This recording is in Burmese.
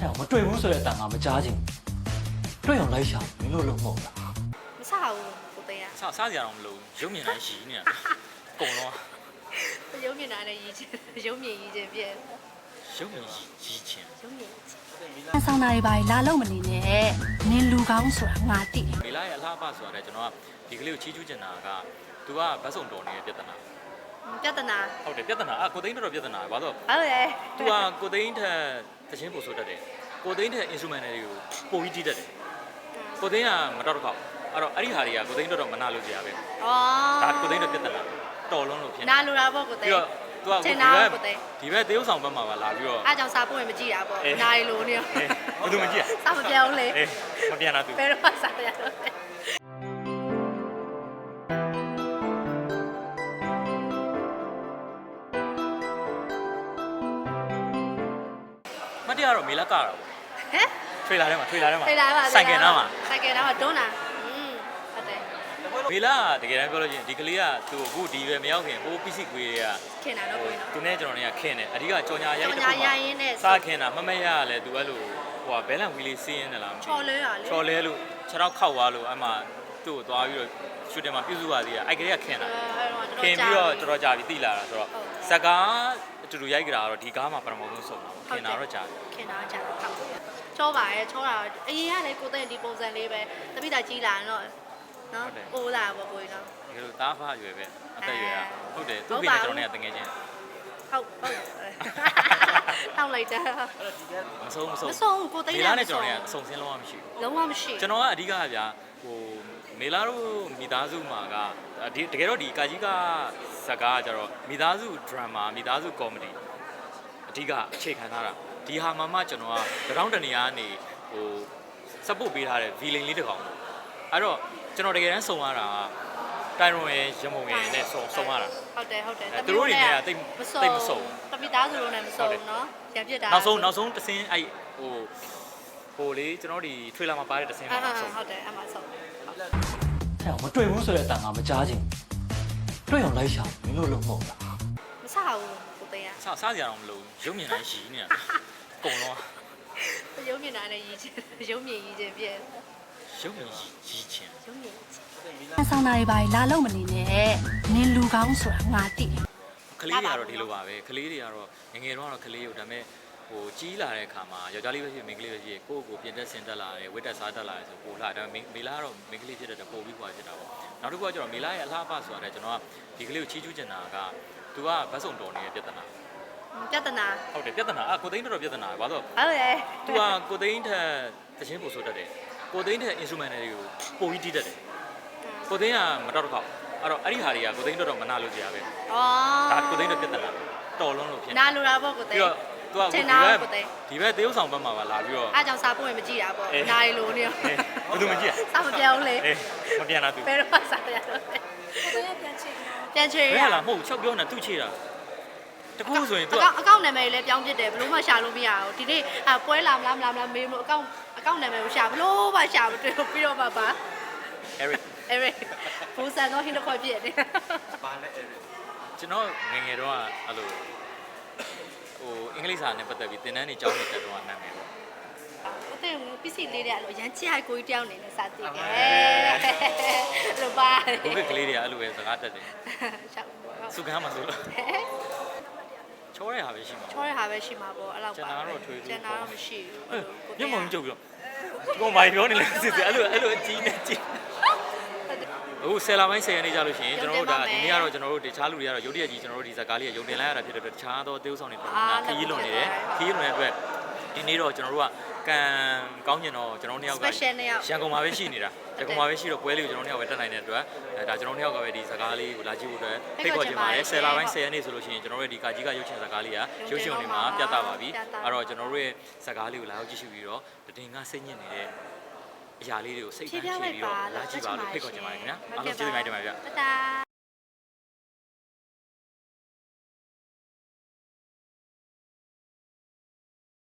အဲ့တော့မတွေ့ဘူးဆိုတဲ့အတန်ကမကြားချင်ဘူးတွေ့အောင်လိုက်ရှာမင်းတို့လုံးမဟုတ်လားမစဘူးကိုသိန်းစားစားကြရအောင်မလို့ရုပ်မြင်တိုင်းရှိနေတာအကုန်လုံးကရုံမြင်တာနဲ့ရည်ချင်းရုံမြင်ရည်ချင်းပြည့်ရုပ်မြင်ကြီးချင်းရုံမြင်ချင်း။အဆောင်သားတွေပါလာလို့မနေနဲ့။နင်လူကောင်းဆိုတာငါသိတယ်မေလာရဲ့အလားအပဆိုတာလည်းကျွန်တော်ကဒီကလေးကိုချီးကျူးချင်တာက तू ကဘတ်စုံတော်နေတဲ့ပြဿနာ ပြဿနာဟုတ်တယ်ပြဿနာအာကိုသိန်းတော်တော်ပြဿနာပဲဘာလို့ဟုတ်တယ်သူကကိုသိန်းထက်သချင်းပို့ဆိုတတ်တယ်ကိုသိန်းထက် instrument တွေကိုပိုပြီးတီးတတ်တယ်ကိုသိန်းကမတော်တခေါက်အဲ့တော့အဲ့ဒီဟာတွေကကိုသိန်းတော်တော်မနာလို့ကြရပဲဩဒါကိုသိန်းတော်ပြဿနာတော်လုံးလို့ဖြစ်နာလိုတာပေါ့ကိုသိန်းပြီးတော့သူကဒီဘက်ဒီဘက်တေးဥဆောင်ဘက်မှာပါလာပြီးတော့အားကြောင့်စာပို့ရင်မကြည့်တာပေါ့နာရီလိုနေရောဘာလို့မကြည့်อ่ะစာမပြောင်းလေမပြန်တာသူဘယ်တော့မှစာရတော့ တရားတော့မေလာကတော့ဟမ်ထွေလာထဲမှာထွေလာထဲမှာထိလာပါစိုက်ကယ်နားမှာဆိုင်ကယ်နားမှာတွန်းတာอืมဟုတ်တယ်မေလာကတကယ်တမ်းပြောလို့ရှိရင်ဒီကလေးကသူ့ကိုအခုဒီပဲမရောက်ခင်ဟိုပစ္စည်းကွေးတွေကခင်တာတော့ကိုယ်နော် သူနဲ့ကျွန်တော်တွေကခင်းတယ်အဓိကကြော်ညာရိုက်ကြော်တစ်ညာခုရိုမှာက်ရင်းနဲ့စားခင်းတာမမရရလဲသူအဲ့လိုဟိုကဘဲလန်ဝီလေးစီးရင်လားမသိချော်လဲရလေချော်လဲလို့ခြေထောက်ခောက်သွားလို့အမှသူ့ကိုသွားပြီးတော့ရှူတင်မှာပြုစုရသေးတယ်အဲ့ကလေးကခင်းတာခင်းပြီးတော့တော်တော်ကြာပြီတိလာတာဆိုတော့ဇက်ကားအ တူတူရိုက်ကြတာကတော့ဒီကားမှာပထမဆုံးဆုံးတာခင်းတာတော့ကြာတယ်ခင်တာကြာတော့ချောပါရဲ့ချောတာအရင်ကလည်းကိုတဲ့ဒီပုံစံလေးပဲတပိတာကြီးလာရင်တော့နော်အိုးလာပေါ့ကိုနော်ဒီလိုတားဖားရွယ်ပဲအသက်ရွယ်ရဟုတ်တယ်သူ့ဟုတ်ပြပါနေဘူးကျွန်တော်တွေကတငယ်ချင်းဟုတ်ဟုတ်တောင်းလိုက်တာမဆုံးမဆုံးမဆုံးဘူးကိုသိန်းမေနဲ့လာနဲ့ကျွန်တော်တွေကအစုံစင်းလုံးဝမရှိဘူးလုံးဝမရှိကျွန်တော်ကအဓိကဗျာဟိုမေလာတို့မိသားစုမှာကဒီတကယ်တော့ဒီကာကြီးက ဇက်ကားကကျတော့မိသားစုဒရမာမိသားစုကောမဒီအဓိကအခြေခံထားတာဒီဟာမှမှကျွန်တော်ကတရောင်းတနေရာကနေဟိုစပုတ်ပေးထားတဲ့ villain လေးတစ်ကောင်ပေါ့အဲ့တော့ကျွန်တော်တကယ်တမ်းစုံရတာကတိုင်ရွန်ရဲ့ရမုံရဲ့နဲ့စုံစုံရတာဟုတ်တယ်ဟုတ်တယ်အဲသူတို့တွေနဲ့ကတိတ်တိတ်မစုံတပိသားစုလုံးနဲ့မစုံဟုတ်တယ်နော်ရံပြစ်တာနောက်ဆုံးနောက်ဆုံးတစ်စင်းအဲ့ဟိုဟိုလေကျွန်တော်ဒီ trailer မှာပါတဲ့တစ်စင်းအာမှာစုံဟုတ်တယ်အမှဆုံးအဲ့တော့မတွေ့ဘူးဆိုတဲ့အတန်ကမကြားချင်ဘူး တွေ့အောင်လိုက်ရှာမင်းတို့လုံးမဟုတ်လားမစဘူးကိုသိန်းစားစားကြရအောင်မလို့ရုပ်မြင်တိုင်းရှိနေတာအကုန်လုံးကရုံမြင်တာနဲ့ရည်ချင်းရုံမြင်ရည်ချင်းပြည့်ရုပ်မြင်ကြီးချင်းရုံမြင်ချင်း။အဆောင်သားတွေပါလာလို့မနေနဲ့။နင်လူကောင်းဆိုတာငါသိတယ်ကလေးတွေကတော့ဒီလိုပါပဲကလေးတွေကတော့ငယ်ငယ်တော့ကတော့ကလေးကိုဒါပေမဲ့ ဟိုကြီးလာတဲ့အခါမှာယောက်ျားလေးပဲဖြစ်မိန်းကလေးပဲဖြစ်ကိုယ့်ကိုယ်ပြင်သက်ဆင်တက်လာတယ်ဝိတက်စားတက်လာတယ်ဆိုပို့လာဒါပေမဲ့မေလာကတော့မိန်းကလေးဖြစ်တဲ့ပို့ပြီးခွာဖြစ်တာပေါ့နောက်တစ်ခုကကျတော့မေလာရဲ့အလားအပဆိုတာလည်းကျွန်တော်ကဒီကလေးကိုချီးကျူးချင်တာက तू ကဘတ်စုံတော်နေတဲ့ပြဿနာပြဿနာဟုတ်တယ်ပြဿနာအကိုသိန်းတော်တော်ပြဿနာဘာလို့ဟုတ်တယ် तू ကကိုသိန်းထက်တခြင်းပို့ဆိုတတ်တယ်ကိုသိန်းထက် instrument တွေကိုပိုပြီးတီးတတ်တယ်ကိုသိန်းကမတော်တော့ခေါက်အဲ့တော့အဲ့ဒီဟာတွေကကိုသိန်းတော်တော်မနာလို့ကြရပဲဩဒါကိုသိန်းတော်ပြဿနာတော်လုံးလို့ဖြစ်နေနာလူတာပေါ့ကိုသိပြီးတော့ သူကဒီဘက်ဒီဘက်သေုပ်ဆောင်ဘက်မှာပါလာပြီးတော့အားကြောင့်စာပို့ရင်မကြည့်တာပေါ့နားရီလိုနေရောဘယ်သူမကြည့်อ่ะစာမပြောင်းလေမပြန်တာသူဘယ်တော့စာရတော့ပြန်ချေပြန်ချေရလားမဟုတ်ချက်ပြောနေသူချေတာတကူဆိုရင်သူကအကောင့်နာမည်လည်းပြောင်းပြစ်တယ်ဘလို့မှရှာလို့မရဘူးဒီနေ့အပွဲလာမလားမလားမလားမေးလို့အကောင့်အကောင့်နာမည်ကိုရှာဘလို့မှရှာမတွေ့ဘူးပြီးတော့မှပါ Eric Eric ဘူးစံတော့ဟင်းတော့ခွက်ပြစ်တယ်ဘာလဲ Eric ကျွန်တော်ငငယ်တော့အဲ့လို င်္ဂလိပ်စာနဲ့ပတ်သက်ပြီးသင်တန်းတွေကျောင်းတွေတက်တော့နာမည်ပေါ့အသိပစ္စည်းလေးတွေအဲ့လိုရမ်းချစ်ကိုကြီးတယောက်နေနဲ့စသည်တယ်လိုပါဘုကကလေးတွေကအဲ့လိုပဲစကားတက်တယ်ရှောက်စုကမ်းမှာဆိုလို့ချောတဲ့ဟာပဲရှိမှာချောရဟာပဲရှိမှာပေါ့အဲ့လောက်ပါကျန်တာတော့ထွေးထွေးကျန်တာတော့မရှိအဲဘူးမျက်မှောင်ကြုပ်ပြီးတော့ဒီကောင်မိုင်ပြောနေလဲစစ်စစ်အဲ့လိုအဲ့လိုအကြီးနဲ့ကြီး အခုဆယ်လာပိုင်းဆယ်ရက်နေကြလို့ရှိရင်ကျွန်တော်တို့ဒါဒီနေ့ကတော့ကျွန်တော်တို့တခြားလူတွေကတော့ရုပ်တရက်ကြီးကျွန်တော်တို့ဒီဇာကားလေးကရုံတင်လိုက်ရတာဖြစ်တဲ့အတွက်တခြားသောသေုပ်ဆောင်တွေတော်တော်များခရီးလွန်နေတယ်ခရီးလွန်တဲ့အတွက်ဒီနေ့တော့ကျွန်တော်တို့ကကံကောင်းကျင်တော့ကျွန်တော်တို့နှစ်ယောက်က special နဲ့ရောက်ရန်ကုန်မှာပဲရှိနေတာရန်ကုန်မှာပဲရှိတော့ပွဲလေးကိုကျွန်တော်တို့နှစ်ယောက်ပဲတက်နိုင်တဲ့အတွက်အဲဒါကျွန်တော်တို့နှစ်ယောက်ကပဲဒီဇာကားလေးကိုလာကြည့်ဖို့အတွက်ဖိတ်ခေါ်ချင်ပါတယ်ဆယ်လာပိုင်းဆယ်ရက်နေ့ဆိုလို့ရှိရင်ကျွန်တော်တို့ဒီကာကြီးကရုပ်ရှင်ဇာကားလေးကရုပ်ရှင်တွေမှာပြသပါပြီအဲ့တော့ကျွန်တော်တို့ရဲ့ဇာကားလေးကိုလာရောက်ကြည့်ရှုပြီးတော့တည်ငါစိတ်ညစ်နေတဲ့ အရာလေးတွေကိုစိတ်ဖြနှံည်းဖြည်းဖြည့်ပြီးတော့လိုက်ပါလာကြည့်ပါလို့ဖိတ်ခေါ်ချင်ပါတယ်ခင်ဗျာအားလုံးကျေးဇူးများတင်ပါတယ်ဗျတတာ